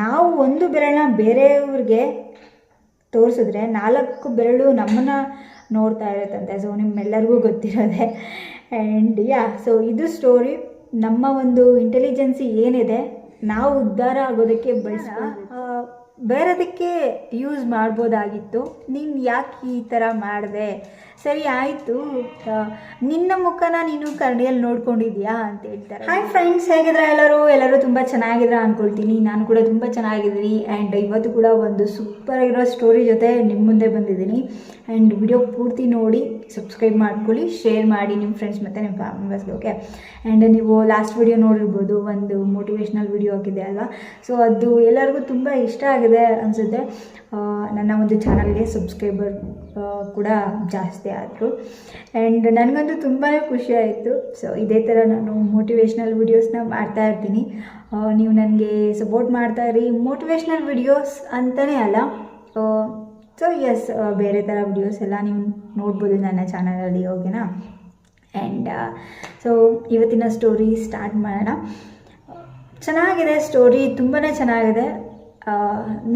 ನಾವು ಒಂದು ಬೆರಳನ್ನ ಬೇರೆಯವ್ರಿಗೆ ತೋರಿಸಿದ್ರೆ ನಾಲ್ಕು ಬೆರಳು ನಮ್ಮನ್ನು ನೋಡ್ತಾ ಇರುತ್ತಂತೆ. ಸೊ ನಿಮ್ಮೆಲ್ಲರಿಗೂ ಗೊತ್ತಿರೋದೆ. ಆ್ಯಂಡ್ ಯಾ ಸೊ ಇದು ಸ್ಟೋರಿ ನಮ್ಮ ಒಂದು ಇಂಟೆಲಿಜೆನ್ಸಿ ಏನಿದೆ, ನಾವು ಉದ್ಧಾರ ಆಗೋದಕ್ಕೆ ಬಳಸ ಬೇರೆದಕ್ಕೆ ಯೂಸ್ ಮಾಡ್ಬೋದಾಗಿತ್ತು. ನೀನು ಯಾಕೆ ಈ ಥರ ಮಾಡಿದೆ? ಸರಿ ಆಯಿತು ನಿನ್ನ ಮುಖನ ನೀನು ಕನ್ನಡಿಯಲ್ಲಿ ನೋಡ್ಕೊಂಡಿದ್ಯಾ ಅಂತ ಹೇಳ್ತಾರೆ. ಹಾಯ್ ಫ್ರೆಂಡ್ಸ್ ಹೇಗಿದ್ರೆ ಎಲ್ಲರೂ? ಎಲ್ಲರೂ ತುಂಬ ಚೆನ್ನಾಗಿದ್ರ ಅಂದ್ಕೊಳ್ತೀನಿ ನಾನು ಕೂಡ ತುಂಬ ಚೆನ್ನಾಗಿದ್ದೀನಿ. ಆ್ಯಂಡ್ ಇವತ್ತು ಕೂಡ ಒಂದು ಸೂಪರ್ ಆಗಿರೋ ಸ್ಟೋರಿ ಜೊತೆ ನಿಮ್ಮ ಮುಂದೆ ಬಂದಿದ್ದೀನಿ. ಆ್ಯಂಡ್ ವಿಡಿಯೋ ಪೂರ್ತಿ ನೋಡಿ ಸಬ್ಸ್ಕ್ರೈಬ್ ಮಾಡ್ಕೊಳ್ಳಿ ಶೇರ್ ಮಾಡಿ ನಿಮ್ಮ ಫ್ರೆಂಡ್ಸ್ ಮತ್ತು ನಿಮ್ಮ ಫ್ಯಾಮಿಲಿ ಓಕೆ ಆ್ಯಂಡ್ ನೀವು ಲಾಸ್ಟ್ ವಿಡಿಯೋ ನೋಡಿರ್ಬೋದು, ಒಂದು ಮೋಟಿವೇಶ್ನಲ್ ವಿಡಿಯೋ ಆಗಿದೆ ಅಲ್ವಾ? ಸೊ ಅದು ಎಲ್ಲರಿಗೂ ತುಂಬ ಇಷ್ಟ ಆಗಿದೆ ಅನಿಸುತ್ತೆ. ನನ್ನ ಒಂದು ಚಾನಲ್ಗೆ ಸಬ್ಸ್ಕ್ರೈಬರ್ ಕೂಡ ಜಾಸ್ತಿ ಆದರು. ಆ್ಯಂಡ್ ನನಗಂತೂ ತುಂಬಾ ಖುಷಿ ಆಯಿತು. ಸೊ ಇದೇ ಥರ ನಾನು ಮೋಟಿವೇಶ್ನಲ್ ವೀಡಿಯೋಸ್ನ ಮಾಡ್ತಾ ಇರ್ತೀನಿ. ನೀವು ನನಗೆ ಸಪೋರ್ಟ್ ಮಾಡ್ತಾ ಇರಿ. ಮೋಟಿವೇಶ್ನಲ್ ವಿಡಿಯೋಸ್ ಅಂತಲೇ ಅಲ್ಲ. ಸೊ ಎಸ್ ಬೇರೆ ಥರ ವಿಡಿಯೋಸ್ ಎಲ್ಲ ನೀವು ನೋಡ್ಬೋದು ನನ್ನ ಚಾನಲಲ್ಲಿ ಓಕೆನಾ ಆ್ಯಂಡ್ ಸೊ ಇವತ್ತಿನ ಸ್ಟೋರಿ ಸ್ಟಾರ್ಟ್ ಮಾಡೋಣ. ಚೆನ್ನಾಗಿದೆ ಸ್ಟೋರಿ ತುಂಬಾ ಚೆನ್ನಾಗಿದೆ.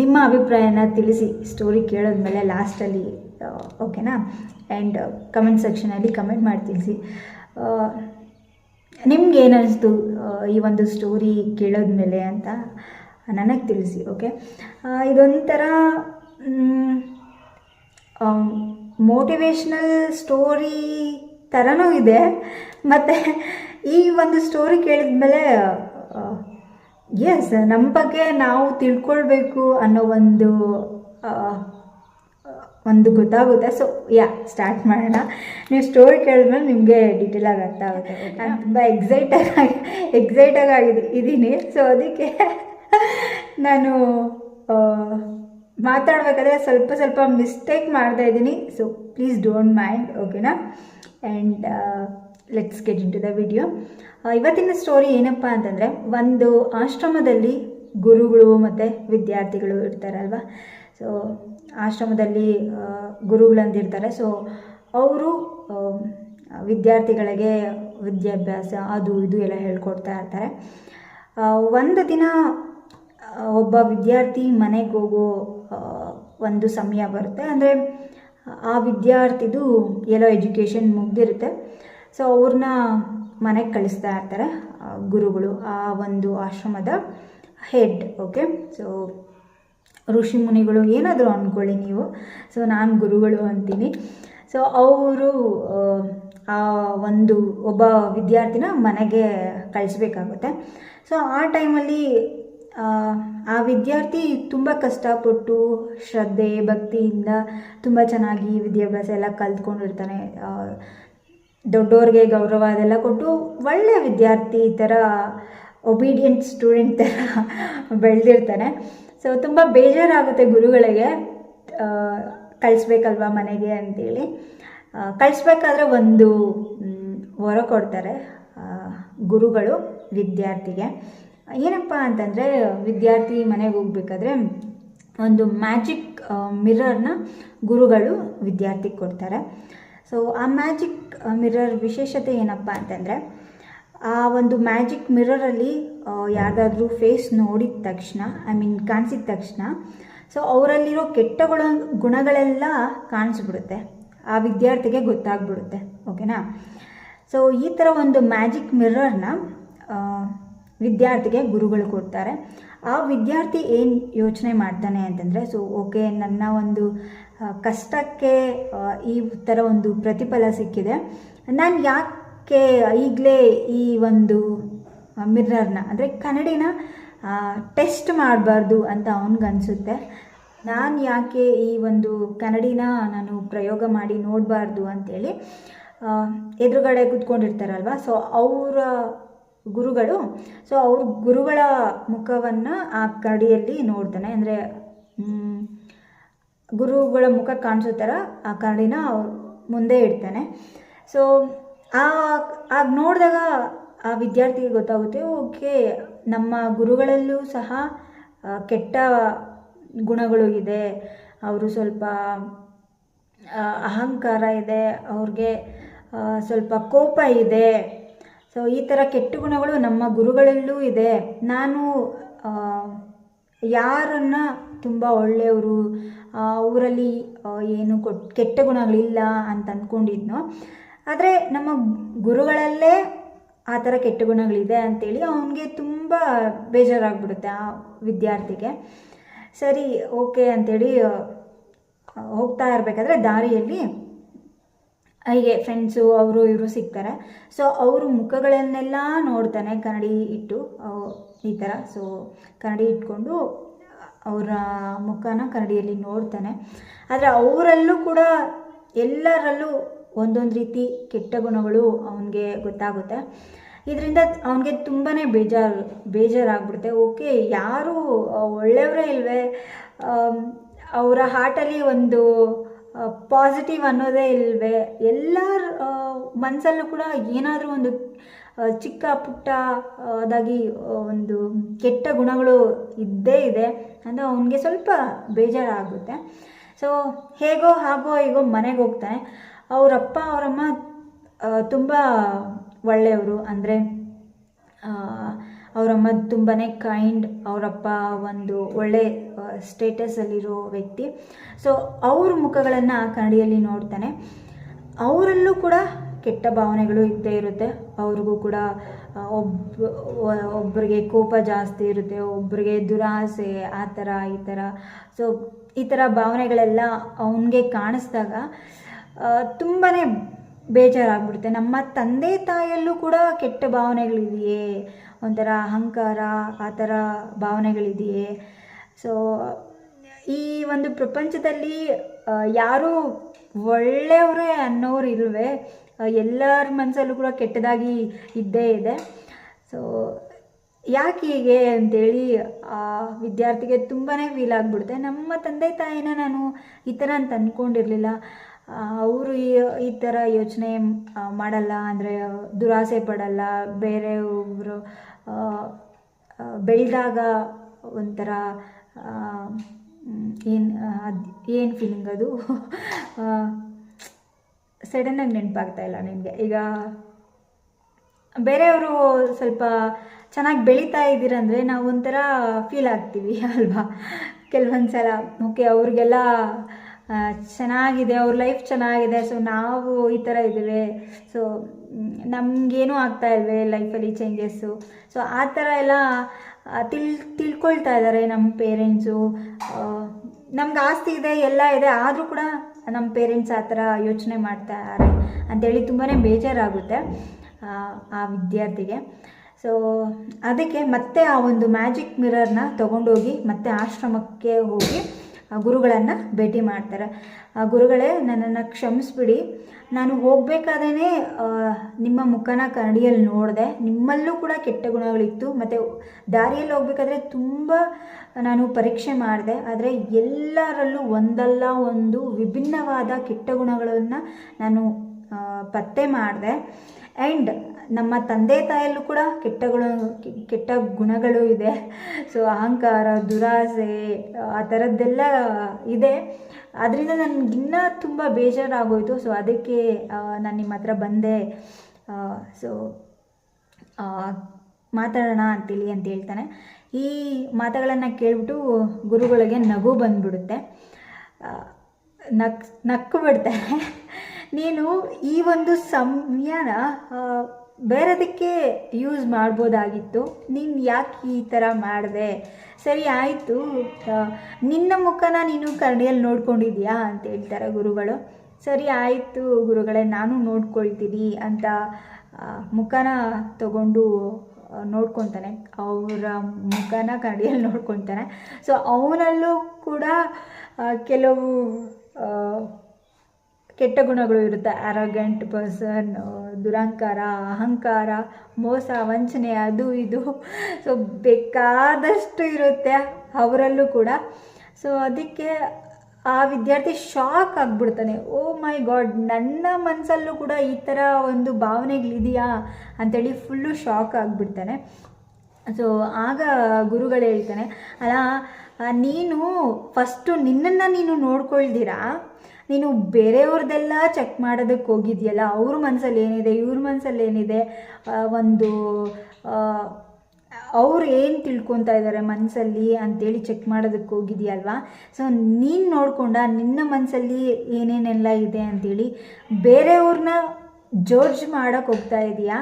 ನಿಮ್ಮ ಅಭಿಪ್ರಾಯನ ತಿಳಿಸಿ ಸ್ಟೋರಿ ಕೇಳಿದ್ಮೇಲೆ ಲಾಸ್ಟಲ್ಲಿ ಓಕೆನಾ ಆ್ಯಂಡ್ ಕಮೆಂಟ್ ಸೆಕ್ಷನಲ್ಲಿ ಕಮೆಂಟ್ ಮಾಡಿ ತಿಳಿಸಿ ನಿಮ್ಗೆ ಏನು ಅನಿಸ್ತು ಈ ಒಂದು ಸ್ಟೋರಿ ಕೇಳೋದ್ಮೇಲೆ ಅಂತ ನನಗೆ ತಿಳಿಸಿ ಓಕೆ ಇದೊಂಥರ ಮೋಟಿವೇಶ್ನಲ್ ಸ್ಟೋರಿ ಥರನೂ ಇದೆ. ಮತ್ತು ಈ ಒಂದು ಸ್ಟೋರಿ ಕೇಳಿದ್ಮೇಲೆ ಎಸ್ ನಮ್ಮ ಬಗ್ಗೆ ನಾವು ತಿಳ್ಕೊಳ್ಬೇಕು ಅನ್ನೋ ಒಂದು ಒಂದು ಗೊತ್ತಾಗುತ್ತೆ. ಸೊ ಯಾ ಸ್ಟಾರ್ಟ್ ಮಾಡೋಣ. ನೀವು ಸ್ಟೋರಿ ಕೇಳಿದ್ಮೇಲೆ ನಿಮಗೆ ಡೀಟೇಲಾಗಿ ಅರ್ಥ ಆಗುತ್ತೆ. ನಾನು ತುಂಬ ಎಕ್ಸೈಟೆಡ್ ಆಗಿ ಎಕ್ಸೈಟಾಗಿ ಆಗಿದೆ ಇದ್ದೀನಿ ಸೊ ಅದಕ್ಕೆ ನಾನು ಮಾತಾಡಬೇಕಾದ್ರೆ ಸ್ವಲ್ಪ ಸ್ವಲ್ಪ ಮಿಸ್ಟೇಕ್ ಮಾಡ್ತಾ ಇದ್ದೀನಿ. ಸೊ ಪ್ಲೀಸ್ ಡೋಂಟ್ ಮೈಂಡ್ ಓಕೆನಾ and let's get in to the video ಇವತ್ತಿನ ಸ್ಟೋರಿ ಏನಪ್ಪ ಅಂತಂದರೆ ಒಂದು ಆಶ್ರಮದಲ್ಲಿ ಗುರುಗಳು ಮತ್ತು ವಿದ್ಯಾರ್ಥಿಗಳು ಇರ್ತಾರಲ್ವ? ಸೊ ಆಶ್ರಮದಲ್ಲಿ ಗುರುಗಳಂದಿರ್ತಾರೆ ಸೊ ಅವರು ವಿದ್ಯಾರ್ಥಿಗಳಿಗೆ ವಿದ್ಯಾಭ್ಯಾಸ ಅದು ಇದು ಎಲ್ಲ ಹೇಳ್ಕೊಡ್ತಾ ಇರ್ತಾರೆ. ಒಂದು ದಿನ ಒಬ್ಬ ವಿದ್ಯಾರ್ಥಿ ಮನೆಗೆ ಹೋಗೋ ಒಂದು ಸಮಯ ಬರುತ್ತೆ. ಅಂದರೆ, ಆ ವಿದ್ಯಾರ್ಥಿದು ಎಲ್ಲೋ ಎಜುಕೇಷನ್ ಮುಗ್ದಿರುತ್ತೆ. ಸೊ ಅವ್ರನ್ನ ಮನೆಗೆ ಕಳಿಸ್ತಾ ಇರ್ತಾರೆ ಗುರುಗಳು, ಆ ಒಂದು ಆಶ್ರಮದ ಹೆಡ್ ಓಕೆ ಸೊ ಋಷಿ ಮುನಿಗಳು ಏನಾದರೂ ಅಂದ್ಕೊಳ್ಳಿ ನೀವು. ಸೊ ನಾನು ಗುರುಗಳು ಅಂತೀನಿ. ಸೊ ಅವರು ಆ ಒಂದು ಒಬ್ಬ ವಿದ್ಯಾರ್ಥಿನ ಮನೆಗೆ ಕಳಿಸ್ಬೇಕಾಗುತ್ತೆ. ಸೊ ಆ ಟೈಮಲ್ಲಿ ಆ, ವಿದ್ಯಾರ್ಥಿ ತುಂಬ ಕಷ್ಟಪಟ್ಟು ಶ್ರದ್ಧೆ ಭಕ್ತಿಯಿಂದ ತುಂಬ ಚೆನ್ನಾಗಿ ವಿದ್ಯಾಭ್ಯಾಸ ಎಲ್ಲ ಕಲ್ತ್ಕೊಂಡಿರ್ತಾನೆ. ದೊಡ್ಡವ್ರಿಗೆ ಗೌರವ ಅದೆಲ್ಲ ಕೊಟ್ಟು ಒಳ್ಳೆಯ ವಿದ್ಯಾರ್ಥಿ ಥರ ಒಬೀಡಿಯಂಟ್ ಸ್ಟೂಡೆಂಟ್ ಥರ ಬೆಳೆದಿರ್ತಾನೆ. ಸೊ ತುಂಬ ಬೇಜಾರಾಗುತ್ತೆ ಗುರುಗಳಿಗೆ ಕಳಿಸ್ಬೇಕಲ್ವಾ ಮನೆಗೆ ಅಂತೇಳಿ. ಕಳಿಸ್ಬೇಕಾದ್ರೆ ಒಂದು ವರ ಕೊಡ್ತಾರೆ ಗುರುಗಳು ವಿದ್ಯಾರ್ಥಿಗೆ. ಏನಪ್ಪ ಅಂತಂದರೆ, ವಿದ್ಯಾರ್ಥಿ ಮನೆಗೆ ಹೋಗ್ಬೇಕಾದ್ರೆ ಒಂದು ಮ್ಯಾಜಿಕ್ ಮಿರರ್ನ ಗುರುಗಳು ವಿದ್ಯಾರ್ಥಿಗೆ ಕೊಡ್ತಾರೆ. ಸೊ ಆ ಮ್ಯಾಜಿಕ್ ಮಿರರ್ ವಿಶೇಷತೆ ಏನಪ್ಪ ಅಂತಂದರೆ ಆ ಒಂದು ಮ್ಯಾಜಿಕ್ ಮಿರರಲ್ಲಿ ಯಾರ್ದಾದ್ರೂ ಫೇಸ್ ನೋಡಿದ ತಕ್ಷಣ, ಐ ಮೀನ್ ಕಾಣಿಸಿದ ತಕ್ಷಣ, ಸೊ ಅವರಲ್ಲಿರೋ ಕೆಟ್ಟ ಗುಣ ಗುಣಗಳೆಲ್ಲ ಕಾಣಿಸ್ಬಿಡುತ್ತೆ. ಆ ವಿದ್ಯಾರ್ಥಿಗೆ ಗೊತ್ತಾಗ್ಬಿಡುತ್ತೆ. ಓಕೆನಾ? ಸೊ ಈ ಥರ ಒಂದು ಮ್ಯಾಜಿಕ್ ಮಿರರ್ನ ವಿದ್ಯಾರ್ಥಿಗೆ ಗುರುಗಳು ಕೊಡ್ತಾರೆ. ಆ ವಿದ್ಯಾರ್ಥಿ ಏನು ಯೋಚನೆ ಮಾಡ್ತಾನೆ ಅಂತಂದರೆ, ಸೊ ಓಕೆ, ನನ್ನ ಒಂದು ಕಷ್ಟಕ್ಕೆ ಈ ಥರ ಒಂದು ಪ್ರತಿಫಲ ಸಿಕ್ಕಿದೆ. ನಾನು ಯಾಕೆ ಈಗಲೇ ಈ ಒಂದು ಮಿರರ್ನ ಅಂದರೆ ಕನ್ನಡಿನ ಟೆಸ್ಟ್ ಮಾಡಬಾರ್ದು ಅಂತ ಅವನಿಗನ್ಸುತ್ತೆ. ನಾನು ಯಾಕೆ ಈ ಒಂದು ಕನ್ನಡಿನ ನಾನು ಪ್ರಯೋಗ ಮಾಡಿ ನೋಡಬಾರ್ದು ಅಂಥೇಳಿ ಎದುರುಗಡೆ ಕೂತ್ಕೊಂಡಿರ್ತಾರಲ್ವ ಸೊ ಅವರ ಗುರುಗಳು ಸೊ ಅವ್ರ ಗುರುಗಳ ಮುಖವನ್ನು ಆ ಕನ್ನಡಿಯಲ್ಲಿ ನೋಡ್ತಾನೆ. ಅಂದರೆ ಗುರುಗಳ ಮುಖ ಕಾಣಿಸೋ ಥರ ಆ ಕನ್ನಡಿನ ಅವ್ರು ಮುಂದೆ ಇಡ್ತಾನೆ. ಸೊ ಆಗ ನೋಡಿದಾಗ ಆ ವಿದ್ಯಾರ್ಥಿಗೆ ಗೊತ್ತಾಗುತ್ತೆ, ಓಕೆ, ನಮ್ಮ ಗುರುಗಳಲ್ಲೂ ಸಹ ಕೆಟ್ಟ ಗುಣಗಳು ಇದೆ. ಅವರು ಸ್ವಲ್ಪ ಅಹಂಕಾರ ಇದೆ. ಅವ್ರಿಗೆ ಸ್ವಲ್ಪ ಕೋಪ ಇದೆ. ಸೊ ಈ ಥರ ಕೆಟ್ಟ ಗುಣಗಳು ನಮ್ಮ ಗುರುಗಳಲ್ಲೂ ಇದೆ. ನಾನು ಯಾರನ್ನು ಯಾರನ್ನ ತುಂಬ ಒಳ್ಳೆಯವರು ಊರಲ್ಲಿ ಏನು ಕೊಟ್, ಕೆಟ್ಟ ಗುಣಗಳಿಲ್ಲ ಅಂತ ಅಂದ್ಕೊಂಡಿದ್ನೋ ಆದರೆ ನಮ್ಮ ಗುರುಗಳಲ್ಲೇ ಆ ಥರ ಕೆಟ್ಟ ಗುಣಗಳಿದೆ ಅಂತೇಳಿ ಅವನಿಗೆ ತುಂಬ ಬೇಜಾರಾಗ್ಬಿಡುತ್ತೆ ಆ ವಿದ್ಯಾರ್ಥಿಗೆ. ಸರಿ, ಓಕೆ ಅಂಥೇಳಿ ಹೋಗ್ತಾ ಇರಬೇಕಾದ್ರೆ ದಾರಿಯಲ್ಲಿ ಹೀಗೆ ಫ್ರೆಂಡ್ಸು ಅವರು ಇವರು ಸಿಗ್ತಾರೆ. ಸೊ ಅವರು ಮುಖಗಳನ್ನೆಲ್ಲ ನೋಡ್ತಾನೆ ಕನ್ನಡಿ ಇಟ್ಟು ಈ ಥರ. ಸೊ ಕನ್ನಡಿ ಇಟ್ಕೊಂಡು ಅವರ ಮುಖನ ಕನ್ನಡಿಯಲ್ಲಿ ನೋಡ್ತಾನೆ. ಆದರೆ ಅವರಲ್ಲೂ ಕೂಡ ಎಲ್ಲರಲ್ಲೂ ಒಂದೊಂದು ರೀತಿ ಕೆಟ್ಟ ಗುಣಗಳು ಅವನಿಗೆ ಗೊತ್ತಾಗುತ್ತೆ. ಇದರಿಂದ ಅವನಿಗೆ ತುಂಬಾ ಬೇಜಾರು, ಬೇಜಾರಾಗ್ಬಿಡುತ್ತೆ. ಓಕೆ, ಯಾರು ಒಳ್ಳೆಯವರೇ ಇಲ್ವೇ? ಅವರ ಹಾರ್ಟಲ್ಲಿ ಒಂದು ಪಾಸಿಟಿವ್ ಅನ್ನೋದೇ ಇಲ್ವೇ? ಎಲ್ಲರ ಮನಸ್ಸಲ್ಲೂ ಕೂಡ ಏನಾದರೂ ಒಂದು ಚಿಕ್ಕ ಪುಟ್ಟ, ಅದಾಗಿ ಒಂದು ಕೆಟ್ಟ ಗುಣಗಳು ಇದ್ದೇ ಇದೆ ಅಂದರೆ ಅವನಿಗೆ ಸ್ವಲ್ಪ ಬೇಜಾರಾಗುತ್ತೆ. ಸೊ, ಹೇಗೋ ಹಾಗೋ ಹೇಗೋ ಮನೆಗೆ ಹೋಗ್ತಾನೆ. ಅವರಪ್ಪ, ಅವರಮ್ಮ ತುಂಬ ಒಳ್ಳೆಯವರು. ಅಂದರೆ ಅವರಮ್ಮ ತುಂಬಾ ಕೈಂಡ್ ಅವರಪ್ಪ ಒಂದು ಒಳ್ಳೆ ಸ್ಟೇಟಸಲ್ಲಿರೋ ವ್ಯಕ್ತಿ. ಸೊ ಅವ್ರ ಮುಖಗಳನ್ನು ಕನ್ನಡಿಯಲ್ಲಿ ನೋಡ್ತಾನೆ. ಅವರಲ್ಲೂ ಕೂಡ ಕೆಟ್ಟ ಭಾವನೆಗಳು ಇದ್ದೇ ಇರುತ್ತೆ. ಅವ್ರಿಗೂ ಕೂಡ ಒಬ್ಬ ಒಬ್ಬರಿಗೆ ಕೋಪ ಜಾಸ್ತಿ ಇರುತ್ತೆ ಒಬ್ಬರಿಗೆ ದುರಾಸೆ, ಆ ಥರ, ಈ ಥರ. ಸೊ ಈ ಥರ ಭಾವನೆಗಳೆಲ್ಲ ಅವನಿಗೆ ಕಾಣಿಸ್ದಾಗ ತುಂಬಾ ಬೇಜಾರಾಗ್ಬಿಡುತ್ತೆ. ನಮ್ಮ ತಂದೆ ತಾಯಲ್ಲೂ ಕೂಡ ಕೆಟ್ಟ ಭಾವನೆಗಳಿದೆಯೇ? ಒಂಥರ ಅಹಂಕಾರ, ಆ ಥರ ಭಾವನೆಗಳಿದೆಯೇ? ಸೊ ಈ ಒಂದು ಪ್ರಪಂಚದಲ್ಲಿ ಯಾರು ಒಳ್ಳೆಯವರೇ ಅನ್ನೋರು ಇಲ್ವೇ ಎಲ್ಲರ ಮನಸ್ಸಲ್ಲೂ ಕೂಡ ಕೆಟ್ಟದಾಗಿ ಇದ್ದೇ ಇದೆ. ಸೊ ಯಾಕೆ ಹೀಗೆ ಅಂತೇಳಿ, ಆ, ವಿದ್ಯಾರ್ಥಿಗೆ ತುಂಬಾ ಫೀಲ್ ಆಗಿಬಿಡುತ್ತೆ. ನಮ್ಮ ತಂದೆ ತಾಯಿನ ನಾನು ಈ ಥರ ಅಂತ ಅಂದ್ಕೊಂಡಿರಲಿಲ್ಲ ಅವರು ಈ ಥರ ಯೋಚನೆ ಮಾಡಲ್ಲ, ಅಂದರೆ ದುರಾಸೆ ಪಡಲ್ಲ ಬೇರೆಯವರು ಬೆಳೆದಾಗ ಒಂಥರ ಏನು ಅದು, ಏನು ಫೀಲಿಂಗ್ ಅದು? ಸಡನ್ನಾಗಿ ನೆನಪಾಗ್ತಾ ಇಲ್ಲ ನಿಮಗೆ. ಈಗ ಬೇರೆಯವರು ಸ್ವಲ್ಪ ಚೆನ್ನಾಗಿ ಬೆಳೀತಾ ಇದ್ದೀರಂದರೆ ನಾವು ಒಂಥರ ಫೀಲ್ ಆಗ್ತೀವಿ, ಅಲ್ವಾ? ಕೆಲವೊಂದು ಸಲ ಓಕೆ ಅವ್ರಿಗೆಲ್ಲ ಚೆನ್ನಾಗಿದೆ ಅವ್ರ ಲೈಫ್ ಚೆನ್ನಾಗಿದೆ ಸೊ ನಾವು ಈ ಥರ ಇದ್ದೀವಿ ಸೊ ನಮಗೇನೂ ಆಗ್ತಾ ಇಲ್ವೇ ಲೈಫಲ್ಲಿ ಚೇಂಜಸ್ಸು ಸೊ ಆ ಥರ ಎಲ್ಲ ತಿಳ್ ತಿಳ್ಕೊಳ್ತಾ ಇದ್ದಾರೆ ನಮ್ಮ ಪೇರೆಂಟ್ಸು ನಮ್ಗೆ ಆಸ್ತಿ ಇದೆ ಎಲ್ಲ ಇದೆ ಆದರೂ ಕೂಡ ನಮ್ಮ ಪೇರೆಂಟ್ಸ್ ಆ ಥರ ಯೋಚನೆ ಮಾಡ್ತಾರೆ ಅಂತೇಳಿ ತುಂಬಾ ಬೇಜಾರಾಗುತ್ತೆ ಆ, ವಿದ್ಯಾರ್ಥಿಗೆ. ಸೊ ಅದಕ್ಕೆ ಮತ್ತೆ ಆ ಒಂದು ಮ್ಯಾಜಿಕ್ ಮಿರರ್ನ ತೊಗೊಂಡೋಗಿ ಮತ್ತೆ ಆಶ್ರಮಕ್ಕೆ ಹೋಗಿ ಗುರುಗಳನ್ನು ಭೇಟಿ ಮಾಡ್ತಾರೆ. ಗುರುಗಳೇ ನನ್ನನ್ನು ಕ್ಷಮಿಸ್ಬಿಡಿ. ನಾನು ಹೋಗಬೇಕಾದೇ ನಿಮ್ಮ ಮುಖನ ಕನ್ನಡಿಯಲ್ಲಿ ನೋಡಿದೆ. ನಿಮ್ಮಲ್ಲೂ ಕೂಡ ಕೆಟ್ಟ ಗುಣಗಳಿತ್ತು. ಮತ್ತು ದಾರಿಯಲ್ಲಿ ಹೋಗ್ಬೇಕಾದ್ರೆ ತುಂಬ ನಾನು ಪರೀಕ್ಷೆ ಮಾಡಿದೆ. ಆದರೆ ಎಲ್ಲರಲ್ಲೂ ಒಂದಲ್ಲ ಒಂದು ವಿಭಿನ್ನವಾದ ಕೆಟ್ಟ ಗುಣಗಳನ್ನು ನಾನು ಪತ್ತೆ ಮಾಡಿದೆ. ಆ್ಯಂಡ್ ನಮ್ಮ ತಂದೆ ತಾಯಲ್ಲೂ ಕೂಡ ಕೆಟ್ಟಗಳು, ಕೆಟ್ಟ ಗುಣಗಳು ಇದೆ. ಸೊ ಅಹಂಕಾರ, ದುರಾಸೆ, ಆ ಥರದ್ದೆಲ್ಲ ಇದೆ. ಅದರಿಂದ ನನಗಿನ್ನೂ ತುಂಬ ಬೇಜಾರಾಗೋಯಿತು. ಸೊ ಅದಕ್ಕೆ ನಾನು ನಿಮ್ಮ ಹತ್ರ ಬಂದೆ. ಸೊ ಮಾತಾಡೋಣ ಅಂತೇಳಿ ಅಂತ ಹೇಳ್ತಾನೆ. ಈ ಮಾತುಗಳನ್ನು ಕೇಳಿಬಿಟ್ಟು ಗುರುಗಳಿಗೆ ನಗು ಬಂದ್ಬಿಡುತ್ತೆ. ನಕ್, ನಕ್ಕು ಬಿಡ್ತಾರೆ ನೀನು ಈ ಒಂದು ಸಮಯನ ಬೇರೆದಕ್ಕೆ ಯೂಸ್ ಮಾಡ್ಬೋದಾಗಿತ್ತು. ನೀನು ಯಾಕೆ ಈ ಥರ ಮಾಡಿದೆ? ಸರಿ ಆಯಿತು. ನಿನ್ನ ಮುಖನ ನೀನು ಕನ್ನಡಿಯಲ್ಲಿ ನೋಡ್ಕೊಂಡಿದ್ಯಾ ಅಂತ ಹೇಳ್ತಾರೆ ಗುರುಗಳು. ಸರಿ ಆಯಿತು ಗುರುಗಳೇ, ನಾನು ನೋಡ್ಕೊಳ್ತೀನಿ ಅಂತ ಮುಖನ ತಗೊಂಡು ನೋಡ್ಕೊತಾನೆ. ಅವರ ಮುಖನ ಕನ್ನಡಿಯಲ್ಲಿ ನೋಡ್ಕೊತಾನೆ. ಸೊ ಅವನಲ್ಲೂ ಕೂಡ ಕೆಲವು ಕೆಟ್ಟ ಗುಣಗಳು ಇರುತ್ತೆ. ಅರಗೆಂಟ್ ಪರ್ಸನ್ ದುರಂಕಾರ, ಅಹಂಕಾರ, ಮೋಸ, ವಂಚನೆ, ಅದು ಇದು. ಸೊ ಬೇಕಾದಷ್ಟು ಇರುತ್ತೆ ಅವರಲ್ಲೂ ಕೂಡ. ಸೊ ಅದಕ್ಕೆ ಆ ವಿದ್ಯಾರ್ಥಿ ಶಾಕ್ ಆಗಿಬಿಡ್ತಾನೆ. ಓ ಮೈ ಗಾಡ್ ನನ್ನ ಮನಸ್ಸಲ್ಲೂ ಕೂಡ ಈ ಥರ ಒಂದು ಭಾವನೆಗಳಿದೆಯಾ ಅಂಥೇಳಿ ಫುಲ್ಲು ಶಾಕ್ ಆಗಿಬಿಡ್ತಾನೆ. ಸೊ ಆಗ ಗುರುಗಳು ಹೇಳ್ತಾನೆ ಅಲ್ಲ ನೀನು ಫಸ್ಟು ನಿನ್ನನ್ನು ನೀನು ನೋಡ್ಕೊಳ್ದಿರಾ? ನೀನು ಬೇರೆಯವ್ರದ್ದೆಲ್ಲ ಚೆಕ್ ಮಾಡೋದಕ್ಕೆ ಹೋಗಿದ್ಯಲ್ಲ, ಅವ್ರ ಮನಸ್ಸಲ್ಲಿ ಏನಿದೆ, ಇವ್ರ ಮನಸ್ಸಲ್ಲಿ ಏನಿದೆ? ಒಂದು ಅವ್ರು ಏನು ತಿಳ್ಕೊತಾ ಇದ್ದಾರೆ ಮನಸ್ಸಲ್ಲಿ ಅಂತೇಳಿ ಚೆಕ್ ಮಾಡೋದಕ್ಕೆ ಹೋಗಿದೆಯಲ್ವಾ ಸೊ ನೀನು ನೋಡಿಕೊಂಡ ನಿನ್ನ ಮನಸ್ಸಲ್ಲಿ ಏನೇನೆಲ್ಲ ಇದೆ ಅಂತೇಳಿ ಬೇರೆಯವ್ರನ್ನ ಜಡ್ಜ್ ಮಾಡೋಕ್ಕೆ ಹೋಗ್ತಾ ಇದೆಯಾ?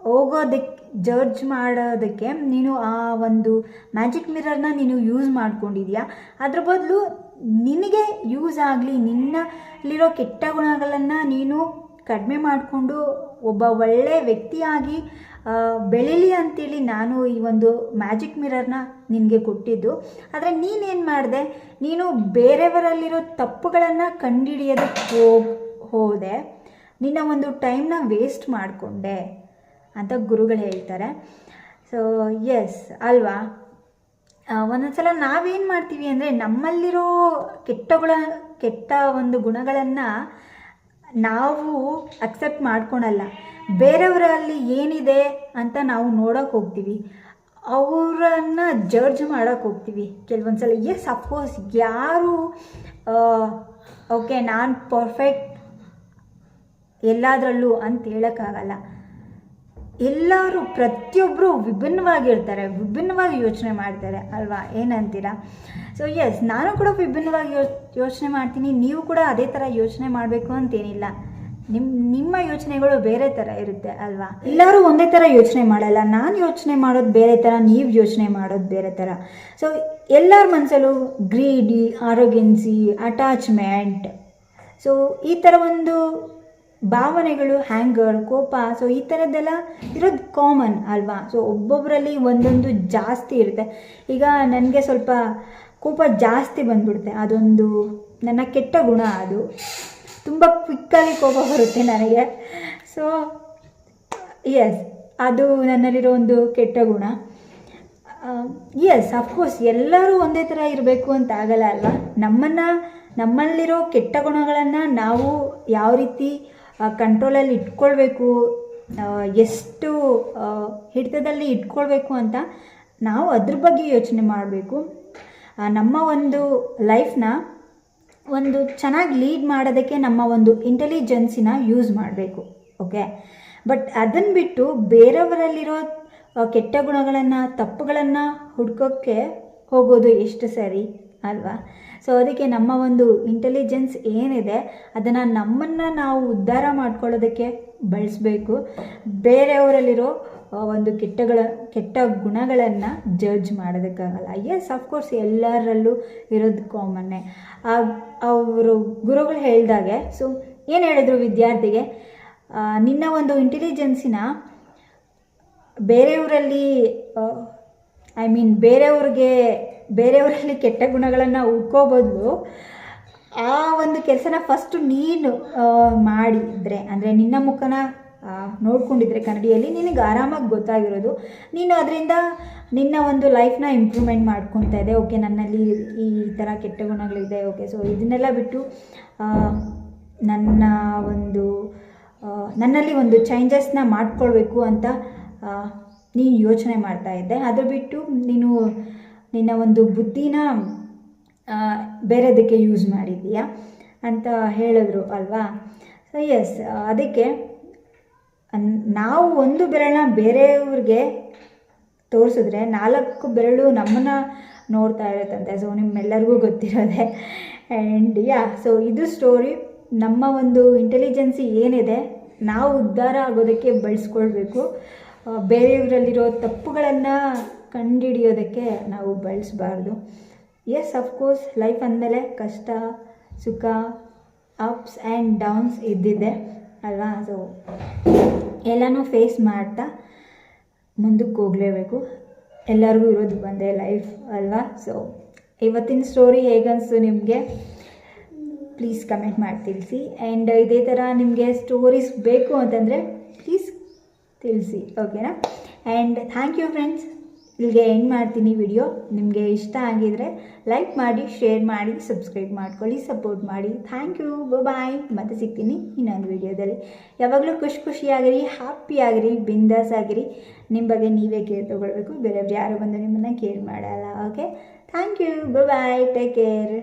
ಹೋಗೋದಕ್ಕೆ ಜಡ್ಜ್ ಮಾಡೋದಕ್ಕೆ ನೀನು ಆ ಒಂದು ಮ್ಯಾಜಿಕ್ ಮಿರರ್ನ ನೀನು ಯೂಸ್ ಮಾಡ್ಕೊಂಡಿದ್ಯಾ? ಅದ್ರ ಬದಲು ನಿನಗೆ ಯೂಸ್ ಆಗಲಿ, ನಿನ್ನಲ್ಲಿರೋ ಕೆಟ್ಟ ಗುಣಗಳನ್ನು ನೀನು ಕಡಿಮೆ ಮಾಡಿಕೊಂಡು ಒಬ್ಬ ಒಳ್ಳೆ ವ್ಯಕ್ತಿಯಾಗಿ ಬೆಳೀಲಿ ಅಂತೇಳಿ ನಾನು ಈ ಒಂದು ಮ್ಯಾಜಿಕ್ ಮಿರರ್ನ ನಿನಗೆ ಕೊಟ್ಟಿದ್ದು. ಆದರೆ ನೀನೇನು ಮಾಡಿದೆ? ನೀನು ಬೇರೆಯವರಲ್ಲಿರೋ ತಪ್ಪುಗಳನ್ನು ಕಂಡುಹಿಡಿಯೋದಕ್ಕೆ ಹೋಗಿ ಹೋದೆ. ನಿನ್ನ ಒಂದು ಟೈಮ್ನ ವೇಸ್ಟ್ ಮಾಡಿಕೊಂಡೆ ಅಂತ ಗುರುಗಳು ಹೇಳ್ತಾರೆ. ಸೊ ಎಸ್ ಅಲ್ವಾ? ಒಂದೊಂದ್ಸಲ ನಾವೇನು ಮಾಡ್ತೀವಿ ಅಂದರೆ ನಮ್ಮಲ್ಲಿರೋ ಕೆಟ್ಟ ಗುಣ ಕೆಟ್ಟ ಒಂದು ಗುಣಗಳನ್ನು ನಾವು ಅಕ್ಸೆಪ್ಟ್ ಮಾಡ್ಕೊಳಲ್ಲ. ಬೇರೆಯವರಲ್ಲಿ ಏನಿದೆ ಅಂತ ನಾವು ನೋಡೋಕೆ ಹೋಗ್ತೀವಿ. ಅವರನ್ನು ಜಡ್ಜ್ ಮಾಡೋಕೆ ಹೋಗ್ತೀವಿ. ಕೆಲವೊಂದು ಸಲ ಎಸ್ ಅಫ್ಕೋರ್ಸ್ ಯಾರು ಓಕೆ ನಾನು ಪರ್ಫೆಕ್ಟ್ ಎಲ್ಲದರಲ್ಲೂ ಅಂತ ಹೇಳೋಕ್ಕಾಗಲ್ಲ. ಎಲ್ಲರೂ ಪ್ರತಿಯೊಬ್ಬರು ವಿಭಿನ್ನವಾಗಿರ್ತಾರೆ ವಿಭಿನ್ನವಾಗಿ ಯೋಚನೆ ಮಾಡ್ತಾರೆ ಅಲ್ವಾ? ಏನಂತೀರಾ? ಸೊ ಎಸ್ ನಾನು ಕೂಡ ವಿಭಿನ್ನವಾಗಿ ಯೋಚನೆ ಮಾಡ್ತೀನಿ, ನೀವು ಕೂಡ ಅದೇ ಥರ ಯೋಚನೆ ಮಾಡಬೇಕು ಅಂತೇನಿಲ್ಲ. ನಿಮ್ಮ ನಿಮ್ಮ ಯೋಚನೆಗಳು ಬೇರೆ ಥರ ಇರುತ್ತೆ ಅಲ್ವಾ? ಎಲ್ಲರೂ ಒಂದೇ ಥರ ಯೋಚನೆ ಮಾಡಲ್ಲ. ನಾನು ಯೋಚನೆ ಮಾಡೋದು ಬೇರೆ ಥರ ನೀವು ಯೋಚನೆ ಮಾಡೋದು ಬೇರೆ ಥರ ಸೊ ಎಲ್ಲರ ಮನಸ್ಸಲ್ಲೂ ಗ್ರೀಡಿ ಆರೋಗ್ಯನ್ಸಿ ಅಟ್ಯಾಚ್ಮೆಂಟ್ ಸೊ ಈ ಥರ ಒಂದು ಭಾವನೆಗಳು ಹ್ಯಾಂಗರ್ ಕೋಪ ಸೊ ಈ ಥರದ್ದೆಲ್ಲ ಇರೋದು ಕಾಮನ್ ಅಲ್ವಾ? ಸೊ ಒಬ್ಬೊಬ್ಬರಲ್ಲಿ ಒಂದೊಂದು ಜಾಸ್ತಿ ಇರುತ್ತೆ. ಈಗ ನನಗೆ ಸ್ವಲ್ಪ ಕೋಪ ಜಾಸ್ತಿ ಬಂದ್ಬಿಡುತ್ತೆ. ಅದೊಂದು ನನ್ನ ಕೆಟ್ಟ ಗುಣ ಅದು. ತುಂಬ ಕ್ವಿಕ್ಕಾಗಿ ಕೋಪ ಬರುತ್ತೆ ನನಗೆ. ಸೊ ಎಸ್ ಅದು ನನ್ನಲ್ಲಿರೋ ಒಂದು ಕೆಟ್ಟ ಗುಣ. ಎಸ್ ಅಫ್ಕೋರ್ಸ್ ಎಲ್ಲರೂ ಒಂದೇ ಥರ ಇರಬೇಕು ಅಂತ ಆಗಲ್ಲ ಅಲ್ವಾ? ನಮ್ಮನ್ನು, ನಮ್ಮಲ್ಲಿರೋ ಕೆಟ್ಟ ಗುಣಗಳನ್ನು ನಾವು ಯಾವ ರೀತಿ ಕಂಟ್ರೋಲಲ್ಲಿ ಇಟ್ಕೊಳ್ಬೇಕು. ಎಷ್ಟು ಹಿಡಿತದಲ್ಲಿ ಇಟ್ಕೊಳ್ಬೇಕು ಅಂತ ನಾವು ಅದ್ರ ಬಗ್ಗೆ ಯೋಚನೆ ಮಾಡಬೇಕು. ನಮ್ಮ ಒಂದು ಲೈಫ್ನ ಒಂದು ಚೆನ್ನಾಗಿ ಲೀಡ್ ಮಾಡೋದಕ್ಕೆ ನಮ್ಮ ಒಂದು ಇಂಟೆಲಿಜೆನ್ಸಿನ ಯೂಸ್ ಮಾಡಬೇಕು ಓಕೆ ಬಟ್ ಅದನ್ನು ಬಿಟ್ಟು ಬೇರೆಯವರಲ್ಲಿರೋ ಕೆಟ್ಟ ಗುಣಗಳನ್ನು, ತಪ್ಪುಗಳನ್ನು ಹುಡ್ಕೋಕ್ಕೆ ಹೋಗೋದು ಎಷ್ಟು ಸರಿ, ಅಲ್ವಾ? ಸೊ ಅದಕ್ಕೆ ನಮ್ಮ ಒಂದು ಇಂಟೆಲಿಜೆನ್ಸ್ ಏನಿದೆ, ಅದನ್ನು ನಮ್ಮನ್ನು ನಾವು ಉದ್ಧಾರ ಮಾಡ್ಕೊಳ್ಳೋದಕ್ಕೆ ಬಳಸಬೇಕು. ಬೇರೆಯವರಲ್ಲಿರೋ ಒಂದು ಕೆಟ್ಟಗಳ, ಕೆಟ್ಟ ಗುಣಗಳನ್ನು ಜಡ್ಜ್ ಮಾಡೋದಕ್ಕಾಗಲ್ಲ. ಎಸ್ ಅಫ್ಕೋರ್ಸ್ ಎಲ್ಲರಲ್ಲೂ ಇರೋದು ಕಾಮನ್ನೇ ಅವರು ಗುರುಗಳು ಹೇಳಿದಾಗೆ ಸೊ ಏನು ಹೇಳಿದ್ರು ವಿದ್ಯಾರ್ಥಿಗೆ? ನಿನ್ನ ಒಂದು ಇಂಟೆಲಿಜೆನ್ಸಿನ ಬೇರೆಯವರಲ್ಲಿ ಐ ಮೀನ್ ಬೇರೆಯವ್ರಿಗೆ ಬೇರೆಯವರಲ್ಲಿ ಕೆಟ್ಟ ಗುಣಗಳನ್ನು ಹುಡ್ಕೋ ಆ ಒಂದು ಕೆಲಸನ ಫಸ್ಟು ನೀನು ಮಾಡಿದರೆ, ಅಂದರೆ ನಿನ್ನ ಮುಖನ ನೋಡ್ಕೊಂಡಿದ್ರೆ ಕನ್ನಡಿಯಲ್ಲಿ ನಿನಗೆ ಆರಾಮಾಗಿ ಗೊತ್ತಾಗಿರೋದು. ನೀನು ಅದರಿಂದ ನಿನ್ನ ಒಂದು ಲೈಫ್ನ ಇಂಪ್ರೂವ್ಮೆಂಟ್ ಮಾಡ್ಕೊತಾ ಇದೆ ಓಕೆ ನನ್ನಲ್ಲಿ ಈ ಥರ ಕೆಟ್ಟ ಗುಣಗಳಿದೆ. ಓಕೆ ಸೊ ಇದನ್ನೆಲ್ಲ ಬಿಟ್ಟು ನನ್ನ ಒಂದು ನನ್ನಲ್ಲಿ ಒಂದು ಚೇಂಜಸ್ನ ಮಾಡ್ಕೊಳ್ಬೇಕು ಅಂತ ನೀನು ಯೋಚನೆ ಮಾಡ್ತಾ ಇದ್ದೆ. ಅದು ಬಿಟ್ಟು ನೀನು ನಿನ್ನ ಒಂದು ಬುದ್ಧಿನ ಬೇರೆದಕ್ಕೆ ಯೂಸ್ ಮಾಡಿದ್ದೀಯಾ? ಅಂತ ಹೇಳಿದ್ರು ಅಲ್ವಾ? ಸೊ ಎಸ್ ಅದಕ್ಕೆ ನಾವು ಒಂದು ಬೆರಳನ್ನ ಬೇರೆಯವ್ರಿಗೆ ತೋರಿಸಿದ್ರೆ ನಾಲ್ಕು ಬೆರಳು ನಮ್ಮನ್ನು ನೋಡ್ತಾ ಇರುತ್ತಂತೆ. ಸೊ ನಿಮ್ಮೆಲ್ಲರಿಗೂ ಗೊತ್ತಿರೋದೆ. ಆ್ಯಂಡ್ ಯಾ ಸೊ ಇದು ಸ್ಟೋರಿ ನಮ್ಮ ಒಂದು ಇಂಟೆಲಿಜೆನ್ಸಿ ಏನಿದೆ, ನಾವು ಉದ್ಧಾರ ಆಗೋದಕ್ಕೆ ಬಳಸ್ಕೊಳ್ಬೇಕು. ಬೇರೆಯವರಲ್ಲಿರೋ ತಪ್ಪುಗಳನ್ನು ಕಂಡುಹಿಡಿಯೋದಕ್ಕೆ ನಾವು ಬಳಸಬಾರ್ದು. ಎಸ್ ಅಫ್ಕೋರ್ಸ್ ಲೈಫ್ ಅಂದಮೇಲೆ ಕಷ್ಟ, ಸುಖ ಅಪ್ಸ್ ಆ್ಯಂಡ್ ಡೌನ್ಸ್ ಇದ್ದಿದೆ, ಅಲ್ವಾ? ಸೊ ಎಲ್ಲನೂ ಫೇಸ್ ಮಾಡ್ತಾ ಮುಂದಕ್ಕೆ ಹೋಗಲೇಬೇಕು. ಎಲ್ಲರಿಗೂ ಇರೋದು ಬಂದೇ ಲೈಫ್ ಅಲ್ವಾ? ಸೊ ಇವತ್ತಿನ ಸ್ಟೋರಿ ಹೇಗನ್ಸು ನಿಮಗೆ? ಪ್ಲೀಸ್ ಕಮೆಂಟ್ ಮಾಡಿ ತಿಳಿಸಿ. ಆ್ಯಂಡ್ ಇದೇ ಥರ ನಿಮಗೆ ಸ್ಟೋರೀಸ್ ಬೇಕು ಅಂತಂದರೆ ಪ್ಲೀಸ್ ತಿಳಿಸಿ ಓಕೆನಾ ಆ್ಯಂಡ್ ಥ್ಯಾಂಕ್ ಯು ಫ್ರೆಂಡ್ಸ್ ಇಲ್ಲಿಗೆ ಎಂಡ್ ಮಾಡ್ತೀನಿ ವಿಡಿಯೋ ನಿಮಗೆ ಇಷ್ಟ ಆಗಿದರೆ ಲೈಕ್ ಮಾಡಿ ಶೇರ್ ಮಾಡಿ ಸಬ್ಸ್ಕ್ರೈಬ್ ಮಾಡ್ಕೊಳ್ಳಿ ಸಪೋರ್ಟ್ ಮಾಡಿ. ಥ್ಯಾಂಕ್ ಯು ಬಾಯ್ ಮತ್ತೆ ಸಿಗ್ತೀನಿ ಇನ್ನೊಂದು ವಿಡಿಯೋದಲ್ಲಿ ಯಾವಾಗಲೂ ಖುಷಿ ಖುಷಿಯಾಗಿರಿ ಹ್ಯಾಪಿಯಾಗಿರಿ ಬಿಂದಾಸ್ ಆಗಿರಿ. ನಿಮ್ಮ ಬಗ್ಗೆ ನೀವೇ ಕೇರ್ ತೊಗೊಳ್ಬೇಕು. ಬೇರೆಯವ್ರು ಯಾರು ಬಂದು ನಿಮ್ಮನ್ನು ಕೇರ್ ಮಾಡಲ್ಲ. Okay thank you bye take care